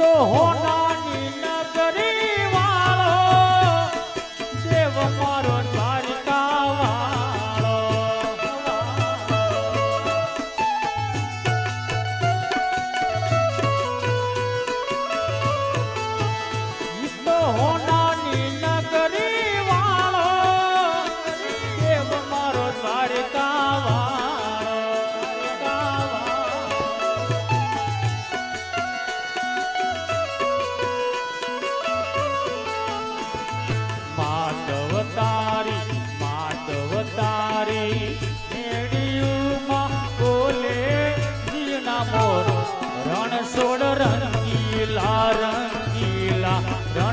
તો હોનાની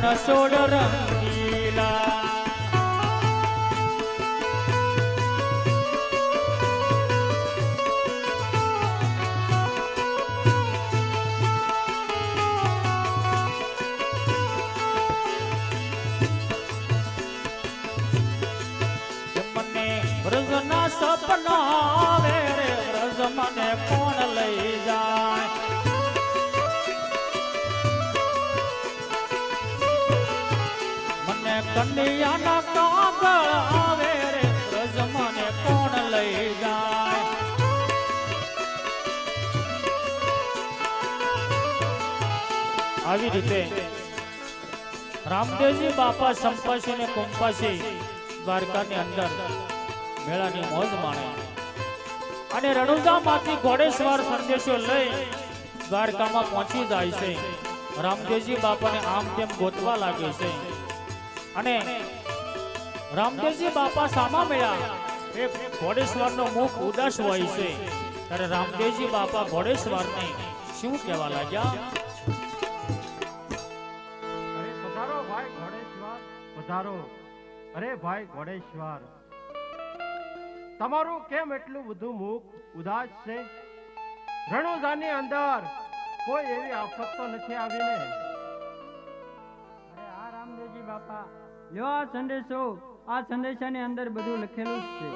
રણ સોડ રંગીલા. મને રજના સપના રે રજ મને આવી રીતે રામદેવજી બાપા સંપાસી ને કુંપાસી દ્વારકાની અંદર મેળાની મોજ માણે. અને રણુજામાંથી ઘોડેશ્વર સંદેશો લઈ દ્વારકામાં પહોંચી જાય છે. રામદેવજી બાપાને આમ તેમ ગોતવા લાગે છે. અને રામદેવજી બાપા સામા મળ્યા એ ઘોડેશ્વરનો મુખ ઉદાસ હોય છે. ત્યારે રામદેવજી બાપા ઘોડેશ્વરને શું કહેવા લાગ્યા? ઘોડેશ્વર પધારો અરે ભાઈ ઘોડેશ્વર તમારું કેમ એટલું બધું મુખ ઉદાસ છે? રણુજાની અંદર કોઈ એવી આફત તો નથી આવીને? લ્યો આ સંદેશો, આ સંદેશાની અંદર બધું લખેલું જ છે.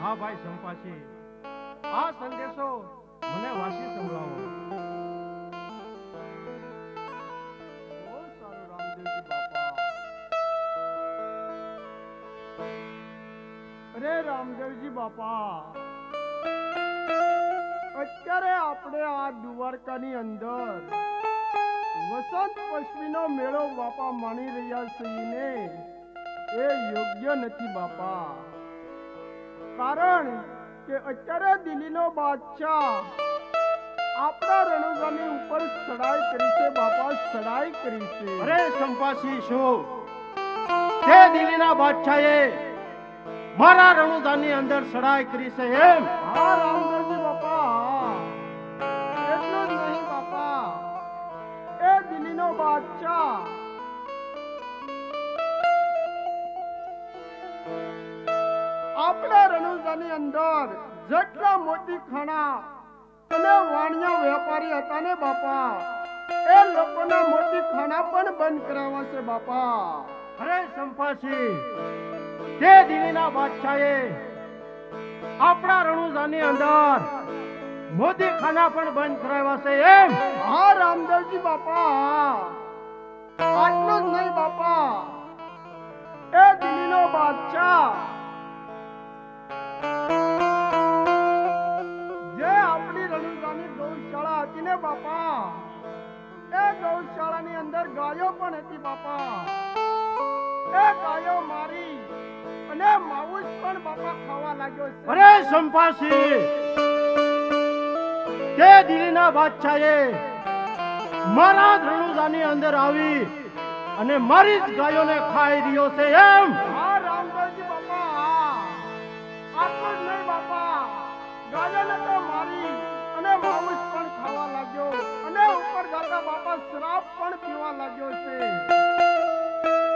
હા ભાઈ સંપાસી આ સંદેશો મને વાંચી સંભળાવો. અરે રામદેવજી બાપા. અત્યારે આપણે આ દ્વારકાની અંદર વસંત પશ્મીનો મેળો બાપા માણી રહ્યા છીએ. એ યોગ્ય નથી બાપા. કારણ કે અત્યારે દિલ્હીનો બાદશાહ આપણા રણુગાની ઉપર ચડાઈ કરી છે બાપા ચડાઈ કરી છે. અરે સંપાસી શું? તે દિલ્હીના બાદશાહે મારા રણુજાની અંદર સડાઈ કરી છે એમ? હા રામદેવજી દિલ્હીનો બાદશાહ આપણા રણુજાની અંદર જેટલા મોતી ખાણા અને વાણિયા વેપારી હતા ને બાપા, એ લોકોના મોતી ખાણા પણ બંધ કરાવવા છે બાપા. અરે સંપાસી, તે દિલ્હીના બાદશાહે આપણા રણુજાની અંદર મોદી ખાના પણ બંધ કરાવ્યા છે એમ. હા રામદેવજી બાપા. આટલું જ નહીં બાપા. એ દિલ્હીનો બાદશાહ. જે આપણી રણુજાની ગૌશાળા હતી ને બાપા. એ ગૌશાળાની અંદર ગાયો પણ હતી બાપા. એ ગાયો મારી અને માઉસ પણ બાપા ખાવા લાગ્યો છે. અરે સંપાસી દિલ્હીના બાદશાહે મારા રણુજાની અંદર આવી અને મારી જ ગાયોને ખાઈ રહ્યો છે એમ.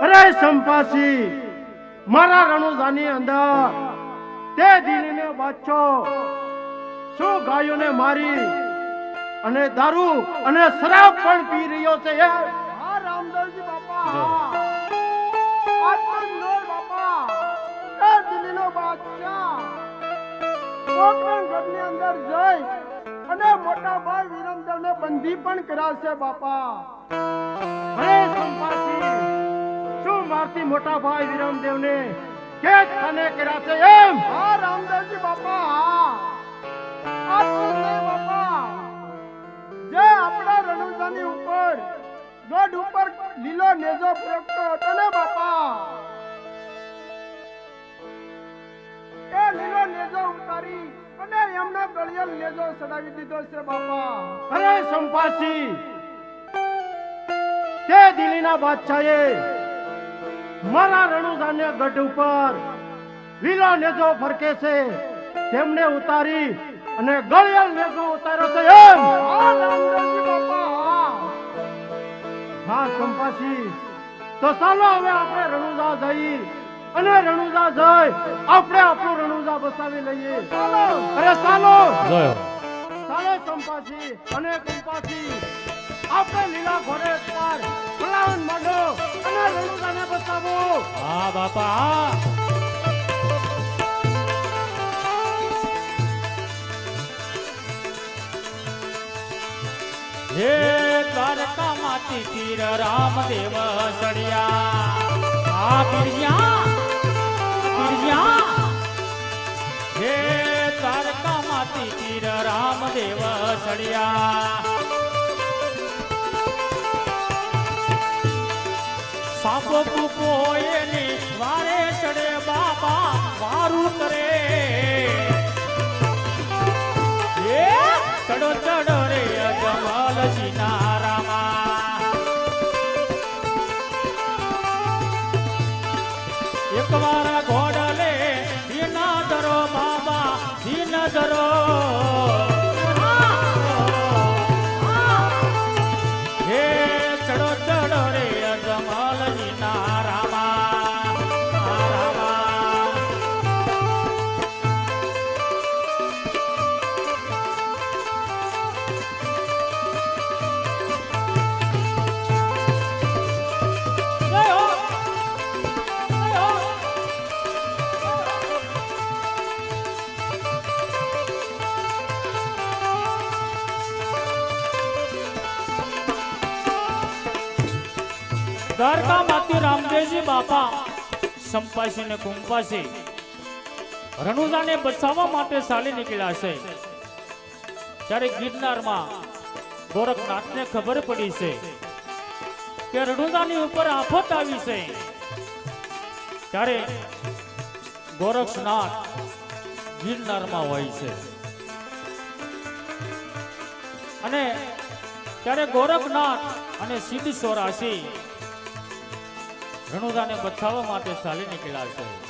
અરે સંપાસી મારા રણુજાની અંદર તે દિલ્હીનો બાદશાહ શું ગાયોને મારી અને દારૂ અને શરાબ પણ પી રહ્યો છે યાર. હા રામદાસજી બાપા. બાપા. એ દિલ્હીનો બાદશાહ. અંદર જઈ અને મોટા ભાઈ વિરમદેવને બંધી પણ કરાશે બાપા. અરે સંપાસી શું મારતી મોટા ભાઈ વિરમદેવને કેદ ખાને કર્યા છે એમ? હા રામદેવજી બાપા. હા આપણા ઉપર. ગઢ ઉપર લીલો નેજો પ્રગટો હતો ને બાપા. એ લીલો નેજો ઉતારી અને એમનો ગળિયલ નેજો સડાવી દીધો છે બાપા. અરે સંપાસી તે દિલ્હીના બાદશાહે મારા રણુદાને ગઢ ઉપર લીલો નેજો ફરકે છે. તેમને ઉતારી અને ગળિયલ નેજો ઉતાર્યો છે એમ. બાપા. હા સંપાસી. તો ચાલો હવે આપણે રણુદા જઈ અને રણુદા જઈ. આપણે આપણું રણુદા બસાવી લઈએ. ચાલો. અરે ચાલો. ચાલો ચંપાસી અને કંપાસી આપણે લીલા ઘોડે પર ફલાવન માંડો અને રણુદાને બસાવો. હા બાપા હા. હે પીર રામદેવ સળિયા. આ પીરજ્યા પીરજ્યા હે દ્વારકામાંથી પીર રામદેવ સળિયા. સાપો કૂપો એની વાર ઘોડલે દિન ધરો બાબા દિન ધરો. દ્વારકામાંથી રામદેવજી બાપા સંપાસી ને કુંપાસી. રણુજાને બચાવવા માટે ચાલી નીકળ્યા છે. ત્યારે ગિરનારમાં ગોરખનાથને ખબર પડી છે કે રણુજાની ઉપર આફત આવી છે. ત્યારે ગોરખનાથ ગિરનારમાં હોય છે. અને ત્યારે ગોરખનાથ અને સિદ્ધ સોરાશી રણુદાને બચાવવા માટે ચાલી નીકળ્યા છે.